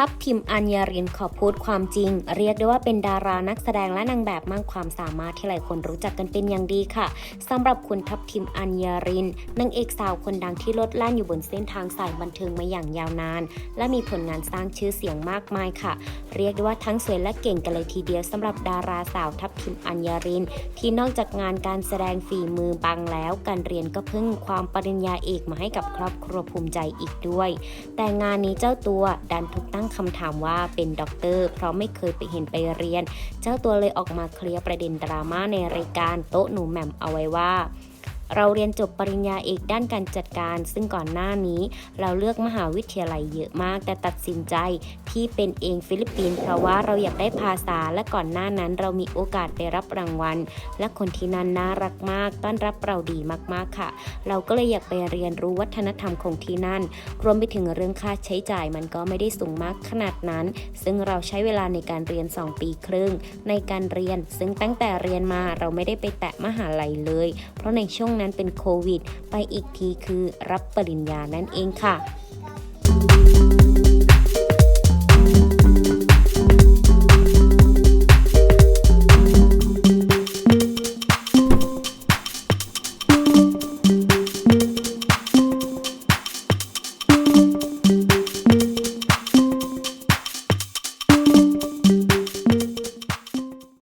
ทัพทิมอัญญารินขอพูดความจริง เรียกได้ว่าเป็นดารานักแสดงและนางแบบมากความสามารถที่หลายคนรู้จักกันเป็นอย่างดีค่ะสำหรับคุณทัพทิมอัญญารินนางเอกสาวคนดังที่ลดแล่นอยู่บนเส้นทางสายบันเทิงมาอย่างยาวนาน และมีผลงานสร้างชื่อเสียงมากมายค่ะ เรียกได้ว่าทั้งสวยและเก่งกันเลยทีเดียวสำหรับดาราสาวทัพทิมอัญญาริน ที่นอกจากงานการแสดงฝีมือบังแล้ว การเรียนก็เพิ่งความปริญญาเอกมาให้กับครอบครัวภูมิใจอีกด้วย แต่งานนี้เจ้าตัวดันถูกตั้งคำถามว่าเป็นด็อกเตอร์เพราะไม่เคยไปเห็นไปเรียน เจ้าตัวเลยออกมาเคลียร์ประเด็นดราม่าในรายการโต๊ะหนูแหม่มเอาไว้ว่าเราเรียนจบปริญญาเอกด้านการจัดการ ซึ่งก่อนหน้านี้ เราเลือกมหาวิทยาลัยเยอะมาก แต่ตัดสินใจ ที่เป็นเองฟิลิปปินส์เพราะว่าเราอยากได้ภาษาและก่อนหน้านั้นเรามีโอกาสได้รับรางวัล และคนที่นั่นน่ารักมาก ต้อนรับเราดีมากๆค่ะ เราก็เลยอยากไปเรียนรู้วัฒนธรรมของที่นั่น รวมไปถึงเรื่องค่าใช้จ่ายมันก็ไม่ได้สูงมากขนาดนั้น ซึ่งเราใช้เวลาในการเรียน 2 ปีครึ่ง ในการเรียน ซึ่งตั้งแต่เรียนมาเราไม่ได้ไปแตะมหาลัยเลย เพราะในช่วงนั้นเป็นโควิด ไปอีกทีคือรับปริญญานั่นเองค่ะ